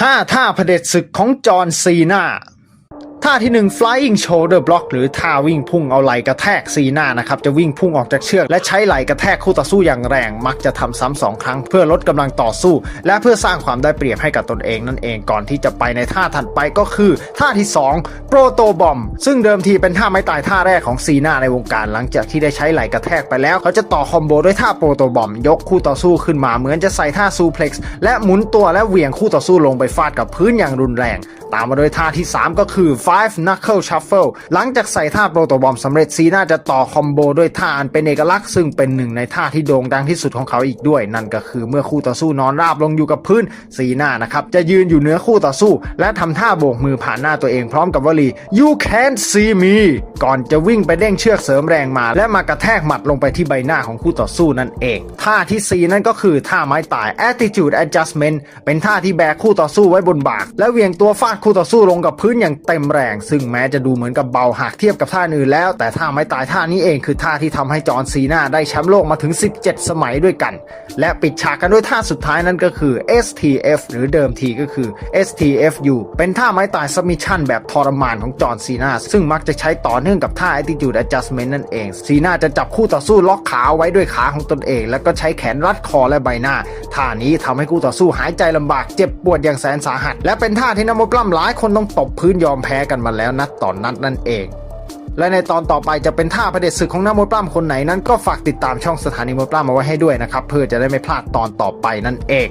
5ท่าเผด็จศึกของจอห์นซีนา ท่าที่ 1 flying shoulder block หรือท่าวิ่งพุ่งเอาไหล่กระแทกซีนานะครับ จะวิ่งพุ่งออกจากเชือก และใช้ไหล่กระแทกคู่ต่อสู้อย่างแรง มักจะทำซ้ำสองครั้ง เพื่อลดกำลังต่อสู้ และเพื่อสร้างความได้เปรียบให้กับตนเองนั่นเองก่อนที่จะไปในท่าถัดไปก็คือ ท่าที่ 2 โปรโตบอมซึ่งเดิมทีเป็นท่าไม้ตายท่าแรกของซีนาในวงการ หลังจากที่ได้ใช้ไหล่กระแทกไปแล้ว เขาจะต่อคอมโบด้วยท่าโปรโตบอมยกคู่ต่อสู้ขึ้นมาเหมือนจะใส่ท่าซูเพล็กซ์และหมุนตัวและเหวี่ยงคู่ต่อสู้ลงไปฟาดกับพื้นอย่างรุนแรง ตามมาด้วยท่าที่ 3 ก็คือ five knuckle shuffle หลังจากใส่ท่าโปรโตบอมสำเร็จซีน่าจะต่อคอมโบด้วยท่าอันเป็นเอกลักษณ์ซึ่งเป็นหนึ่งในท่าที่โด่งดังที่สุดของเขาอีกด้วย นั่นก็คือเมื่อคู่ต่อสู้นอนราบลงอยู่กับพื้นซีน่านะครับจะยืนอยู่เหนือคู่ต่อสู้ และทำท่าโบกมือผ่านหน้าตัวเองพร้อมกับวลี you can't see me ก่อนจะวิ่งไปเด้งเชือกเสริมแรงมา และมากระแทกหมัดลงไปที่ใบหน้าของคู่ต่อสู้นั่นเอง ท่าที่สี่นั่นก็คือท่าไม้ตาย attitude adjustment เป็นท่าที่แบกคู่ต่อสู้ไว้บนบ่าและเหวี่ยงตัวฟาดคู่ต่อสู้ลงกับพื้นอย่างเต็มแรงซึ่งแม้จะดูเหมือนกับเบาหากเทียบกับท่าอื่นแล้ว แต่ท่าไม้ตายท่านี้เองคือท่าที่ทำให้จอห์นซีนาได้แชมป์โลกมาถึง 17 สมัยด้วยกัน และปิดฉากกันด้วยท่าสุดท้ายนั่นก็คือ STF หรือเดิมทีก็คือ STFU เป็นท่าไม้ตาย submission แบบทรมานของจอห์นซีนาซึ่งมักจะใช้ต่อเนื่องกับท่า attitude adjustment นั่นเอง ซีนาจะจับคู่ต่อสู้ล็อกขาไว้ด้วยขาของตนเอง แล้วก็ใช้แขนรัดคอและใบหน้าท่านี้ทำให้คู่ต่อสู้หายใจลำบากเจ็บปวดอย่างแสนสาหัส และเป็นท่าที่นักมวยปล้ำหลายคนต้องตบพื้นยอมแพ้กันมาแล้วนัดต่อนนัดนั่นเอง และในตอนต่อไปจะเป็นท่าเผด็จศึกของนักมวยปล้ำคนไหนนั้นก็ฝากติดตามช่องสถานีมวยปล้ำมาไว้ให้ด้วยนะครับเพื่อจะได้ไม่พลาดตอนต่อไปนั่นเอง